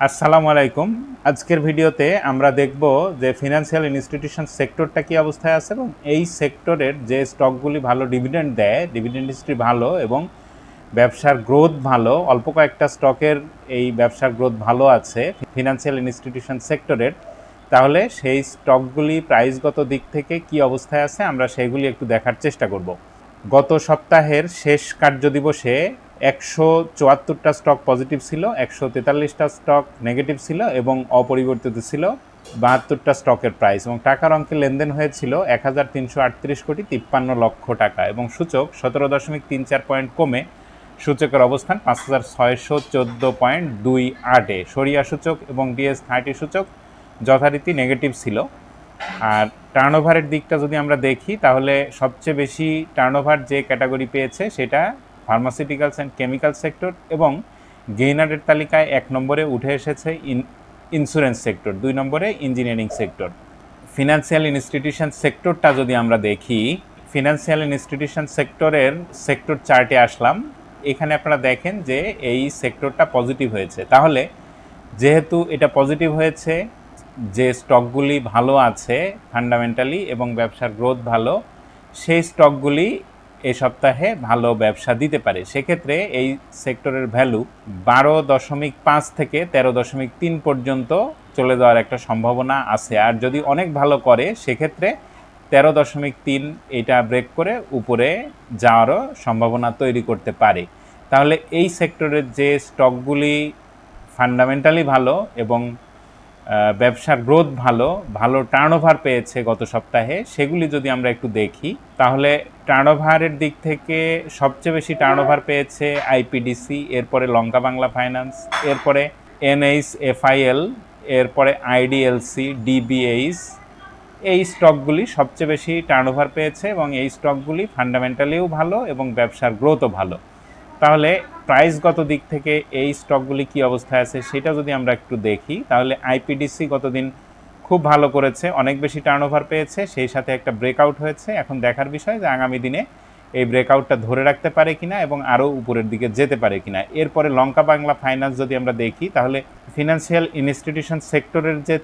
আসসালামু আলাইকুম। আজকের ভিডিওতে আমরা দেখব যে ফিনান্সিয়াল ইনস্টিটিউশন সেক্টরটা কি অবস্থায় আছে এবং এই সেক্টরের যে স্টকগুলি ভালো ডিভিডেন্ড দেয় ডিভিডেন্ড হিস্ট্রি ভালো এবং ব্যবসার গ্রোথ ভালো, অল্প কয়েকটা স্টকের এই ব্যবসার গ্রোথ ভালো আছে ফিনান্সিয়াল ইনস্টিটিউশন সেক্টরের তাহলে সেই স্টকগুলি প্রাইসগত দিক থেকে কি অবস্থায় আছে আমরা সেগুলি একটু দেখার চেষ্টা করব। গত সপ্তাহের শেষ কার্যদিবসে একশো চুয়াত্তরটা স্টক পজিটিভ ছিল, একশো তেতাল্লিশটা স্টক নেগেটিভ ছিল এবং অপরিবর্তিত ছিল বাহাত্তরটা স্টকের প্রাইস এবং টাকার অঙ্কে লেনদেন হয়েছিল এক হাজার তিনশো আটত্রিশ কোটি তিপ্পান্ন লক্ষ টাকা এবং সূচক সতেরো দশমিক তিন চার পয়েন্ট কমে সূচকের অবস্থান পাঁচ হাজার ছয়শো চোদ্দ পয়েন্ট দুই আটে সরিয়া সূচক এবং ডিএস থার্টি সূচক যথারীতি নেগেটিভ ছিল। আর টার্নওভারের দিকটা যদি আমরা দেখি, তাহলে সবচেয়ে বেশি টার্নওভার যে ক্যাটাগরি পেয়েছে সেটা ফার্মাসিউটিক্যালস অ্যান্ড কেমিক্যাল সেক্টর এবং গেইনারের তালিকায় এক নম্বরে উঠে এসেছে ইন ইন্স্যুরেন্স সেক্টর দুই নম্বরে ইঞ্জিনিয়ারিং সেক্টর ফিনান্সিয়াল ইনস্টিটিউশন সেক্টরটা যদি আমরা দেখি ফিনান্সিয়াল ইনস্টিটিউশন সেক্টরের সেক্টর চার্টে আসলাম, এখানে আপনারা দেখেন যে এই সেক্টরটা পজিটিভ হয়েছে। তাহলে যেহেতু এটা পজিটিভ হয়েছে যে স্টকগুলি ভালো আছে ফান্ডামেন্টালি এবং ব্যবসার গ্রোথ ভালো, সেই স্টকগুলি এ সপ্তাহে ভালো ব্যবসা দিতে পারে। সেক্ষেত্রে এই সেক্টরের ভ্যালু বারো দশমিক পাঁচ থেকে তেরো দশমিক তিন পর্যন্ত চলে যাওয়ার একটা সম্ভাবনা আছে। আর যদি অনেক ভালো করে, সেক্ষেত্রে তেরো দশমিক তিন এটা ব্রেক করে উপরে যাওয়ারও সম্ভাবনা তৈরি করতে পারে। তাহলে এই সেক্টরের যে স্টকগুলি ফান্ডামেন্টালি ভালো এবং ব্যবসার গ্রোথ ভালো ভালো টার্নওভার পেয়েছে গত সপ্তাহে, সেগুলি যদি আমরা একটু দেখি, তাহলে টার্নওভারের দিক থেকে সবচেয়ে বেশি টার্নওভার পেয়েছে আইপিডিসি এরপরে লঙ্কা বাংলা ফাইন্যান্স এরপরে এনএইচ এফআইএল এরপরে আইডিএলসি ডিবিএইচ এই স্টকগুলি সবচেয়ে বেশি টার্নওভার পেয়েছে এবং এই স্টকগুলি ফান্ডামেন্টালিও ভালো এবং ব্যবসার গ্রোথও ভালো। তাহলে প্রাইসগত দিক থেকে এই স্টকগুলি কি অবস্থায় আছে সেটা যদি আমরা একটু দেখি, তাহলে আইপিডিসি গতদিন খুব ভালো করেছে, অনেক বেশি টার্নওভার পেয়েছে, সেই সাথে একটা ব্রেকআউট হয়েছে। এখন দেখার বিষয় যে আগামী দিনে এই ব্রেকআউটটা ধরে রাখতে পারে কিনা এবং আরও উপরের দিকে যেতে পারে কিনা। এরপরে লঙ্কা বাংলা ফাইন্যান্স যদি আমরা দেখি, তাহলে ফিনান্সিয়াল ইনস্টিটিউশন সেক্টরের যে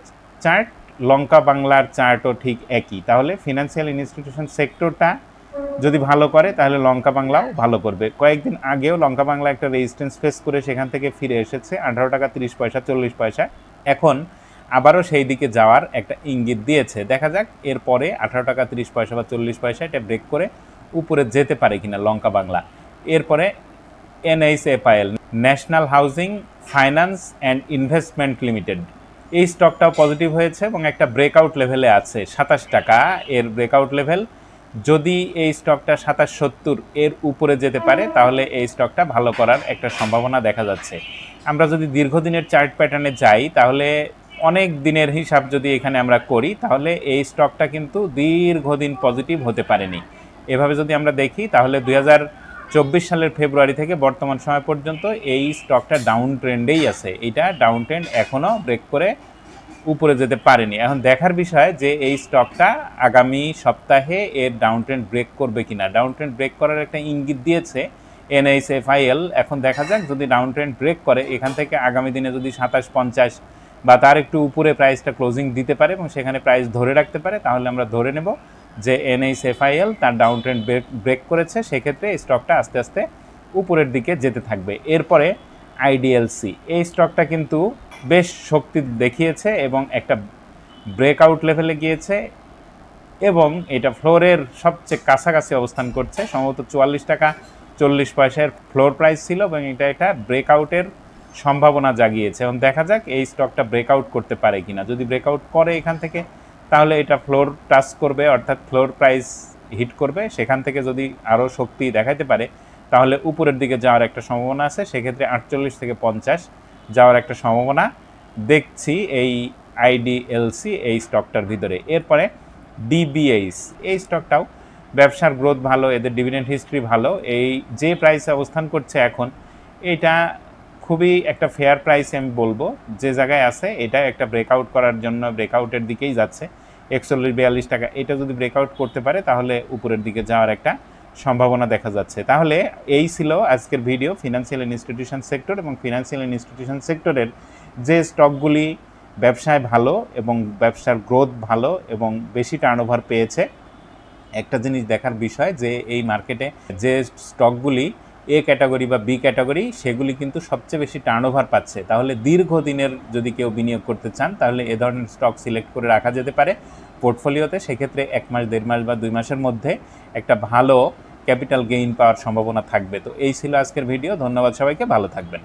চার্ট লঙ্কা বাংলার চার্টও ঠিক একই। তাহলে ফিনান্সিয়াল ইনস্টিটিউশন সেক্টরটা যদি ভালো করে, তাহলে লঙ্কা বাংলাও ভালো করবে। কয়েকদিন আগেও লঙ্কা বাংলা একটা রেজিস্ট্যান্স ফেস করে সেখান থেকে ফিরে এসেছে, আঠারো টাকা তিরিশ পয়সা, চল্লিশ পয়সা। এখন আবারও সেই দিকে যাওয়ার একটা ইঙ্গিত দিয়েছে। দেখা যাক এরপরে আঠারো টাকা তিরিশ পয়সা বা চল্লিশ পয়সা এটা ব্রেক করে উপরে যেতে পারে কিনা লঙ্কা বাংলা। এরপরে NHFIL national housing finance and investment limited এই স্টকটাও পজিটিভ হয়েছে এবং একটা ব্রেকআউট লেভেলে আছে, সাতাশ টাকা। এর ব্রেকআউট লেভেল যদি এই স্টকটা সাতাশ সত্তর এর উপরে যেতে পারে, তাহলে এই স্টকটা ভালো করার একটা সম্ভাবনা দেখা যাচ্ছে। আমরা যদি দীর্ঘদিনের চার্ট প্যাটার্নে যাই, তাহলে অনেক দিনের হিসাব যদি এখানে আমরা করি, তাহলে এই স্টকটা কিন্তু দীর্ঘদিন পজিটিভ হতে পারেনি। এভাবে যদি আমরা দেখি, তাহলে দুই চব্বিশ সালের ফেব্রুয়ারি থেকে বর্তমান সময় পর্যন্ত এই স্টকটা ডাউন ট্রেন্ডেই আছে। এটা ডাউন ট্রেন্ড এখনও ব্রেক করে উপরে যেতে পারেনি। এখন দেখার বিষয় যে এই স্টকটা আগামী সপ্তাহে এর ডাউন ট্রেন্ড ব্রেক করবে কিনা। ডাউন ট্রেন্ড ব্রেক করার একটা ইঙ্গিত দিয়েছে এনএইচএফআইএল এখন দেখা যাক যদি ডাউন ট্রেন্ড ব্রেক করে, এখান থেকে আগামী দিনে যদি সাতাশ পঞ্চাশ বা তার একটু উপরে প্রাইসটা ক্লোজিং দিতে পারে এবং সেখানে প্রাইস ধরে রাখতে পারে, তাহলে আমরা ধরে নেব যে এনএইচএফআইএল তার ডাউন ট্রেন্ড ব্রেক ব্রেক করেছে। সেক্ষেত্রে স্টকটা আস্তে আস্তে উপরের দিকে যেতে থাকবে। এরপরে আইডিএলসি। এই স্টকটা কিন্তু বেশ শক্তি দেখিয়েছে এবং একটা ব্রেকআউট লেভেলে গিয়েছে এবং এটা ফ্লোরের সবচেয়ে কাছাকাছি অবস্থান করছে। সম্ভবত চুয়াল্লিশ টাকা চল্লিশ পয়সার ফ্লোর প্রাইস ছিল এবং এটা একটা ব্রেকআউটের সম্ভাবনা জাগিয়েছে। এবং দেখা যাক এই স্টকটা ব্রেকআউট করতে পারে কি না যদি ব্রেকআউট করে এখান থেকে, তাহলে এটা ফ্লোর টাচ করবে, অর্থাৎ ফ্লোর প্রাইস হিট করবে। সেখান থেকে যদি আরও শক্তি দেখাতে পারে তাহলে উপরের দিকে যাওয়ার একটা সম্ভাবনা আছে, সেক্ষেত্রে আটচল্লিশ থেকে পঞ্চাশ যাওয়ার একটা সম্ভাবনা। দেখছি এই আইডিএলসি এই স্টকটার ভিতরে। এরপরে ডিবিএইচ এই স্টকটাও ব্যবসার গ্রোথ ভালো, এদের ডিভিডেন্ড হিস্ট্রি ভালো, এই যে প্রাইসে অবস্থান করছে এখন, এটা খুবই একটা ফেয়ার প্রাইস আমি বলব। যে জায়গায় আছে, এটা একটা ব্রেকআউট করার জন্য ব্রেকআউটের দিকেই যাচ্ছে। একচল্লিশ, বিয়াল্লিশ টাকা, এটা যদি ব্রেকআউট করতে পারে, তাহলে উপরের দিকে যাওয়ার একটা সম্ভাবনা দেখা যাচ্ছে। তাহলে এই ছিল আজকের ভিডিও ফিনান্সিয়াল ইনস্টিটিউশন সেক্টর এবং ফিনান্সিয়াল ইনস্টিটিউশন সেক্টরের যে স্টকগুলি ব্যবসায় ভালো এবং ব্যবসার গ্রোথ ভালো এবং বেশি টার্নওভার পেয়েছে। একটা জিনিস দেখার বিষয় যে এই মার্কেটে যে স্টকগুলি এ ক্যাটাগরি বা বি ক্যাটাগরি সেগুলি কিন্তু সবচেয়ে বেশি টার্নওভার পাচ্ছে। তাহলে দীর্ঘদিনের যদি কেউ বিনিয়োগ করতে চান, তাহলে এ ধরনের স্টক সিলেক্ট করে রাখা যেতে পারে। পোর্টফোলিওতে সেক্ষেত্রে এক মাস, দেড় মাস বা দুই মাসের মধ্যে একটা ভালো ক্যাপিটাল গেইন পাওয়ার সম্ভাবনা থাকবে। তো এই ছিল আজকের ভিডিও ধন্যবাদ সবাইকে। ভালো থাকবেন।